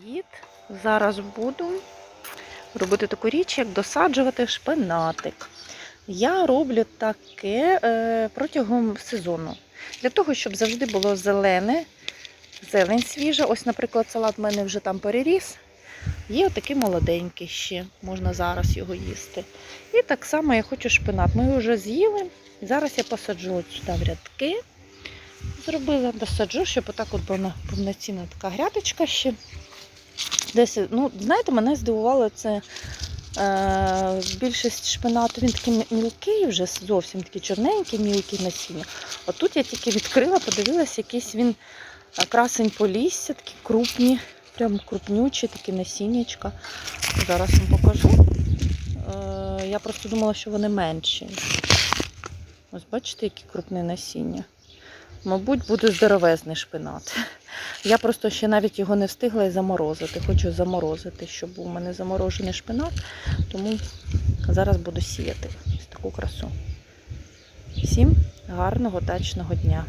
Привіт! Зараз буду робити таку річ, як досаджувати шпинатик. Я роблю таке е, протягом сезону. Для того, щоб завжди було зелене, зелень свіжа. Ось, наприклад, салат в мене вже там переріс. Є отакий молоденький ще, можна зараз його їсти. І так само я хочу шпинат. Ми його вже з'їли. Зараз я посаджу сюди в рядки. Зробила, досаджу, щоб отак от повноцінна така грядочка ще. Десь, ну, знаєте, мене здивувало це е, більшість шпинату, він такий мілкий вже зовсім такий чорненький, мілкий насіння. От тут я тільки відкрила, подивилася, якийсь він е, красень полісся, такі крупні, прям крупнючі, такі насіннячка. Зараз вам покажу. Е, я просто думала, що вони менші. Ось бачите, які крупне насіння. Мабуть, буде здоровезний шпинат. Я просто ще навіть його не встигла і заморозити. Хочу заморозити, щоб був у мене заморожений шпинат. Тому зараз буду сіяти ось таку красу. Всім гарного дачного дня!